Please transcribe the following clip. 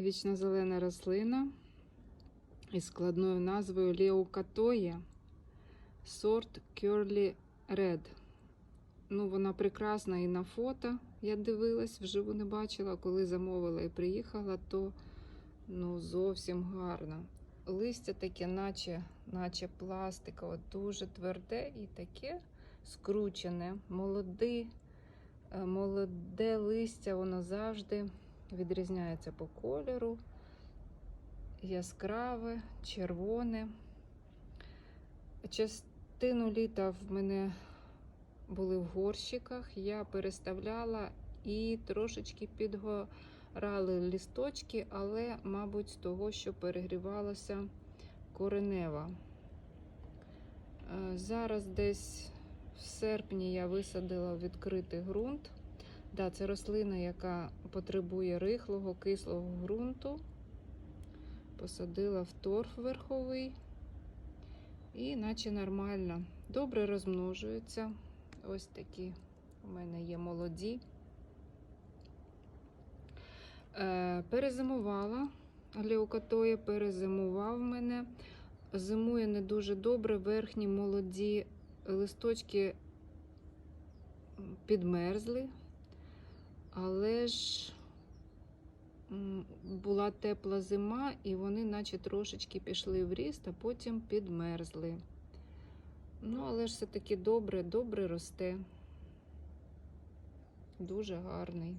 Вічна зелена рослина із складною назвою Леокатоя сорт Curly Red. Ну, вона прекрасна і на фото. Я дивилась, вживу не бачила. Коли замовила і приїхала, то ну, зовсім гарно. Листя таке, наче, наче пластикове, дуже тверде і таке скручене. Молоді, е, молоде листя, воно завжди відрізняється по кольору. Яскраве, червоне. Частину літа в мене були в горщиках, я переставляла і трошечки підгорали лісточки, але, мабуть, з того, що перегрівалася коренева. Е, Зараз десь в серпні я висадила відкритий ґрунт. Да, це рослина, яка потребує рихлого, кислого ґрунту. Посадила в торф верховий. І наче нормально. Добре розмножується. Ось такі у мене є молоді. Е, перезимувала. Леокатоя перезимував мене. Зимує не дуже добре. Верхні молоді листочки підмерзли. Але ж була тепла зима, і вони, наче трошечки пішли в ріст, а потім підмерзли. Ну, але ж все-таки добре, добре росте. Дуже гарний.